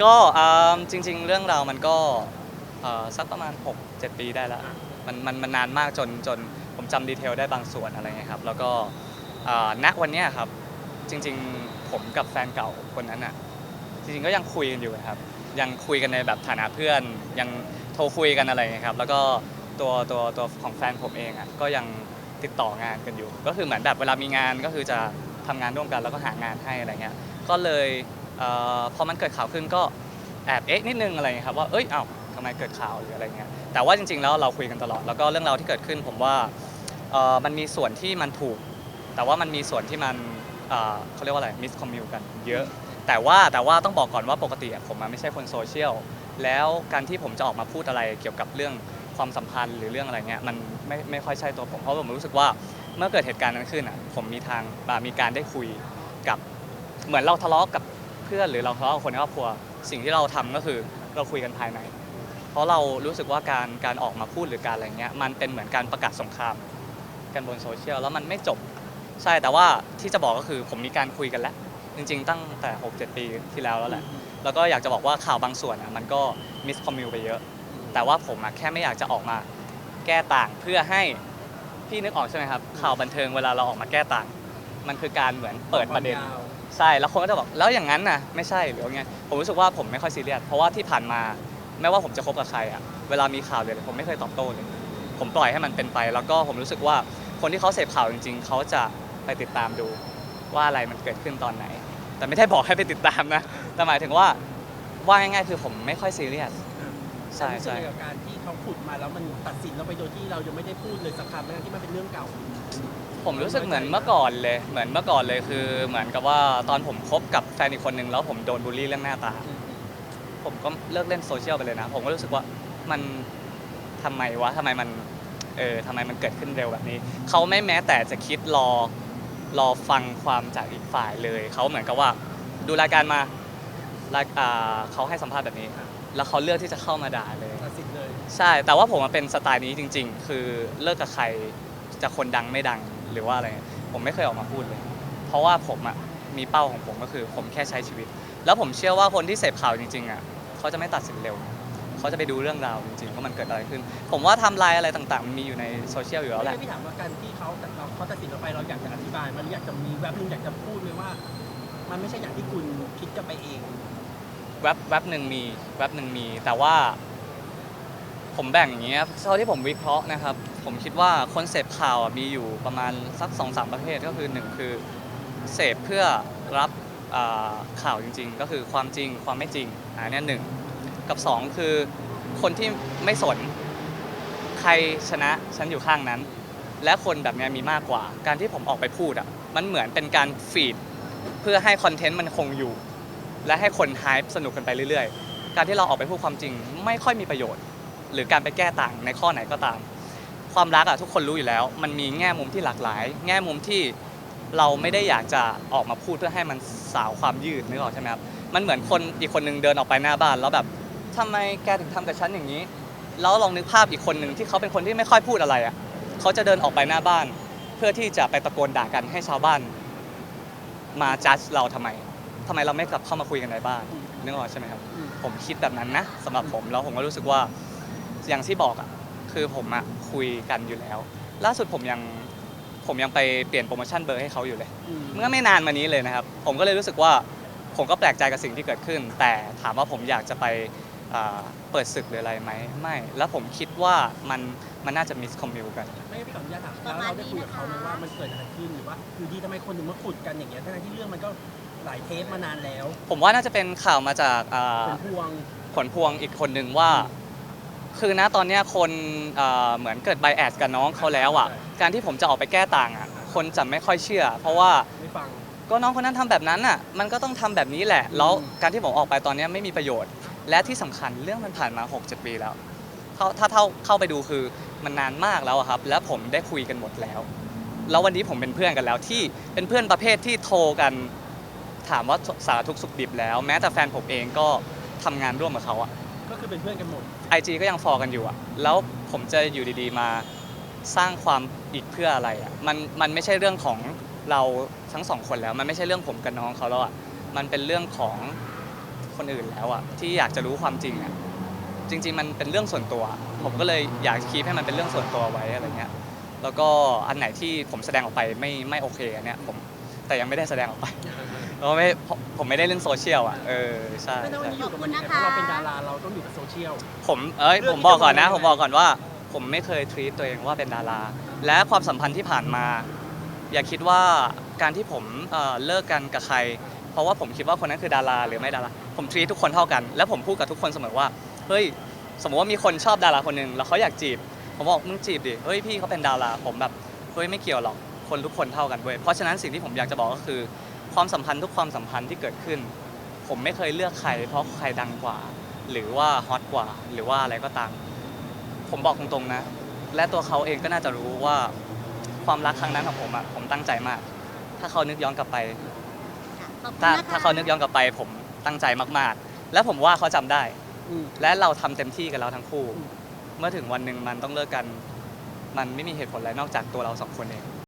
ก็อ่าจริง ๆ เรื่องราวมันก็เอ่อสักประมาณ 6-7 ปีได้แล้วมันมันมันนานมากจนจนผมจำดีเทลได้บางส่วนอะไรเงี้ยครับ แล้วก็อ่าณวันเนี้ยครับ จริง ๆ ผมกับแฟนเก่าคนนั้นอะ จริงๆ ก็ยังคุยกันอยู่นะครับ ยังคุยกันในแบบฐานะเพื่อน ยังโทรคุยกันอะไรเงี้ยครับ แล้วก็ตัวตัวตัวของแฟนผมเองอะ ก็ยังติดต่องานกันอยู่ ก็คือเหมือนแบบเวลามีงานก็คือจะทำงานร่วมกันแล้วก็หางานให้อะไรเงี้ย ก็เลย เออพอมันเกิดข่าวขึ้นก็แอบเอ๊ะนิดนึงอะไรเงี้ยครับว่าเอ้ยเอ้าทำไมเกิดข่าวหรืออะไรเงี้ยแต่ว่าจริง ๆ แล้วเราคุยกันตลอดแล้วก็เรื่องราวที่เกิดขึ้น ผมว่าเออมันมีส่วนที่มันถูก แต่ว่ามันมีส่วนที่มันเออเขาเรียกว่าอะไรมิสคอมมิวกันเยอะ แต่ว่าแต่ว่าต้องบอกก่อนว่าปกติผมอะไม่ใช่คนโซเชียลแล้วการที่ผมจะออกมาพูดอะไรเกี่ยวกับเรื่องความสัมพันธ์หรือเรื่องอะไรเงี้ยมันไม่ไม่ค่อยใช่ตัวผมเพราะผมรู้สึกว่าเมื่อเกิดเหตุการณ์นั้นขึ้นอะผมมีทางมีการได้คุยกับเหมือนเราทะเลาะกับ พื่อนหรือเราทะเลาะกับคนในครอบครัว สิ่งที่เราทำก็คือเราคุยกันภายใน เพราะเรารู้สึกว่าการการออกมาพูดหรือการอะไรเงี้ยมันเป็นเหมือนการประกาศสงคราม กันบนโซเชียลแล้วมันไม่จบใช่แต่ว่าที่จะบอกก็คือผมมีการคุยกันแล้ว จริง ๆ ตั้งแต่ 6-7 ปีที่แล้วแล้วแหละ แล้วก็อยากจะบอกว่าข่าวบางส่วนอะมันก็มิสคอมมิวไปเยอะ แต่ว่าผมอะแค่ไม่อยากจะออกมาแก้ต่างเพื่อให้พี่นึกออกใช่ไหมครับข่าวบันเทิงเวลาเราออกมาแก้ต่าง มันคือการเหมือนเปิดประเด็น ใช่แล้วคนก็จะบอกแล้วอย่างนั้นน่ะไม่ใช่หรือว่าไงผมรู้สึกว่าผมไม่ค่อยซีเรียสเพราะว่าที่ผ่านมาไม่ว่าผมจะคบกับใครอะเวลามีข่าวเลยผมไม่เคยตอบโต้เลยผมปล่อยให้มันเป็นไป แล้วก็ผมรู้สึกว่าคนที่เขาเสพข่าวจริง ๆเขาจะไปติดตามดูว่าอะไรมันเกิดขึ้นตอนไหน แต่ไม่ได้บอกให้ไปติดตามนะแต่หมายถึงว่าว่าง่ายๆคือผมไม่ค่อยซีเรียสใช่ใช่กับการที่เขาขุดมาแล้วมันตัดสินเราไปโดยที่เรายังไม่ได้พูดเลยสักคำทั้งที่มันเป็นเรื่องเก่า ผมรู้สึกเหมือนเมื่อก่อนเลย เหมือนเมื่อก่อนเลยคือ เหมือนกับว่าตอนผมคบกับแฟนอีกคนหนึ่งแล้วผมโดนบูลลี่เรื่องหน้าตา ผมก็เลิกเล่นโซเชียลไปเลยนะ ผมก็รู้สึกว่ามันทำไมวะทำไมมันเออทำไมมันเกิดขึ้นเร็วแบบนี้ เขาไม่แม้แต่จะคิดรอรอฟังความจากอีกฝ่ายเลย เขาเหมือนกับว่า ดูรายการมารายอ่าเขาให้สัมภาษณ์แบบนี้ แล้วเขาเลือกที่จะเข้ามาด่าเลยตัดสินเลยใช่แต่ว่าผมอะเป็นสไตล์นี้จริง ๆ คือเลิกกับใครจะคนดังไม่ดัง หรือว่าอะไร ผมไม่เคยออกมาพูดเลย เพราะว่าผมอะมีเป้าของผมก็คือ ผมแค่ใช้ชีวิต แล้วผมเชื่อว่าคนที่เสพข่าวจริงๆอะเขาจะไม่ตัดสินเร็ว เขาจะไปดูเรื่องราวจริงๆว่ามันเกิดอะไรขึ้น ผมว่าไทำลายอะไรต่างๆมันมีอยู่ในโซเชียลอยู่แล้วแหไม่ละ ได้พี่ถามว่าการที่เขาแต่เราเขาตัดสินเราไปเราอยากจะอธิบาย มันอยากจะมีแวบหนึงอยากจะพูดเลยว่า มันไม่ใช่อย่างที่คุณคิดกันไปเองแว็บแว็บหนึ่งมีแว็บหนึ่งมี แต่ว่า ผมแบ่งอย่างเงี้ยเท่าที่ผมวิเคราะห์นะครับ ผมคิดว่าคนเสพข่าวมีอยู่ประมาณสักสองสามประเภทก็คือหนึ่งคือเสพเพื่อรับข่าวจริง ๆ ก็คือความจริงความไม่จริงอันเนี้ยหนึ่งกับสองคือคนที่ไม่สนใครชนะฉันอยู่ข้างนั้น และคนแบบนี้มีมากกว่า การที่ผมออกไปพูดอะมันเหมือนเป็นการฟีดเพื่อให้คอนเทนต์มันคงอยู่ และให้คนไฮป์สนุกกันไปเรื่อยๆ การที่เราออกไปพูดความจริง ไม่ค่อยมีประโยชน์ หรือการไปแก้ต่างในข้อไหนก็ตาม ความรักอะทุกคนรู้อยู่แล้ว มันมีแง่มุมที่หลากหลาย แง่มุมที่เราไม่ได้อยากจะออกมาพูดเพื่อให้มันสาวความยืดนึกออกใช่ไหมครับมันเหมือนคนอีกคนนึงเดินออกไปหน้าบ้าน แล้วแบบทำไมแกถึงทำกับฉันอย่างนี้ แล้วลองนึกภาพอีกคนหนึ่งที่เขาเป็นคนที่ไม่ค่อยพูดอะไรอะเขาจะเดินออกไปหน้าบ้าน เพื่อที่จะไปตะโกนด่ากันให้ชาวบ้าน มาจัดเราทำไมทำไมเราไม่กลับเข้ามาคุยกันในบ้านนึกออกใช่ไหมครับอืมผมคิดแบบนั้นนะสำหรับผมแล้วผมก็รู้สึกว่าอย่างที่บอกอะคือผมอะ คุยกันอยู่แล้ว ล่าสุดผมยังผมยังไปเปลี่ยนโปรโมชั่นเบอร์ให้เขาอยู่เลยอืมเมื่อไม่นานมานี้เลยนะครับ ผมก็เลยรู้สึกว่าผมก็แปลกใจกับสิ่งที่เกิดขึ้น แต่ถามว่าผมอยากจะไปอ่าเปิดศึกหรืออะไรไหมไม่ แล้วผมคิดว่ามันมันน่าจะมิสคอมมิวกัน ไม่พี่ขออนุญาตถามแล้วเราได้คุยกับเขาไหมว่ามันเกิดอะไรขึ้นหรือว่าอยู่ดีทำไมคนถึงมาขุดกันอย่างเงี้ยทั้งๆที่เรื่องมันก็หลายเทปมานานแล้ว ผมว่าน่าจะเป็นข่าวมาจากอ่าเป็นพวงผลพวงอีกคนหนึ่งว่า คือนะตอนเนี้ยคนเอ่อเหมือนเกิดไบแอดกับน้องเขาแล้วอะ การที่ผมจะออกไปแก้ต่างอะ คนจะไม่ค่อยเชื่อ เพราะว่าไม่ฟัง ก็น้องคนนั้นทำแบบนั้นอะ มันก็ต้องทำแบบนี้แหละ แล้วอืมการที่ผมออกไปตอนเนี้ยไม่มีประโยชน์ และที่สำคัญเรื่องมันผ่านมา6-7ปีแล้วถ้าถ้าเท่าเข้าไปดูคือมันนานมากแล้วอะครับ และผมได้คุยกันหมดแล้ว แล้ววันนี้ผมเป็นเพื่อนกันแล้วที่เป็นเพื่อนประเภทที่โทรกันถามว่าสารทุกข์สุขดิบแล้ว แม้แต่แฟนผมเองก็ทำงานร่วมกับเขาอะ ก็คือเป็นเพื่อนกันหมดไอจีก็ยังฟอลกันอยู่อะแล้วผมจะอยู่ดีๆมาสร้างความอีกเพื่ออะไรอะมันมันไม่ใช่เรื่องของเราทั้งสองคนแล้ว มันไม่ใช่เรื่องผมกับน้องเขาแล้วอะมันเป็นเรื่องของคนอื่นแล้วอะที่อยากจะรู้ความจริงอะจริง ๆ มันเป็นเรื่องส่วนตัว ผมก็เลยอยากคีปให้มันเป็นเรื่องส่วนตัวไว้อะไรเงี้ย แล้วก็อันไหนที่ผมแสดงออกไปไม่ไม่โอเคอันเนี้ยผมแต่ยังไม่ได้แสดงออกไป เพราะไม่ผมผมไม่ได้เล่นโซเชียลอะเออใช่ไม่ต้องใช่ อยู่กับมันยังไงเพราะเราเป็นดาราเราต้องอยู่กับโซเชียล ผมเอ้ยเรื่องผมบอกก่อนนะที่ผจะมบอกบอกก่อนว่า ผมไม่เคยทรีตตัวเองว่าเป็นดารา และความสัมพันธ์ที่ผ่านมา อย่าคิดว่าการที่ผมเอ่อเลิกกันกับใคร เพราะว่าผมคิดว่าคนนั้นคือดาราหรือไม่ดาราผมทรีตทุกคนเท่ากัน และผมพูดกับทุกคนเสมอว่าเฮ้ยสมมติว่ามีคนชอบดาราคนหนึ่งแล้วเขาอยากจีบ ผมบอกมึงจีบดิเฮ้ยพี่เขาเป็นดาราผมแบบเฮ้ยไม่เกี่ยวหรอกคนทุกคนเท่ากันเว้ยเพราะฉะนั้นสิ่งที่ผมอยากจะบอกก็คือ ความสัมพันธ์ทุกความสัมพันธ์ที่เกิดขึ้น ผมไม่เคยเลือกใคร เพราะใครดังกว่า หรือว่าฮอตกว่า หรือว่าอะไรก็ตาม ผมบอกตรงๆนะ และตัวเขาเองก็น่าจะรู้ว่าความรักครั้งนั้นของผมอะผมตั้งใจมาก ถ้าเขานึกย้อนกลับไป ขอบคุณถ้านะคะถ้าเขานึกย้อนกลับไป ผมตั้งใจมากๆ และผมว่าเขาจำได้ อืม และเราทำเต็มที่กันแล้วทั้งคู่ อืม เมื่อถึงวันหนึ่งมันต้องเลิกกัน มันไม่มีเหตุผลอะไรนอกจากตัวเราสองคนเอง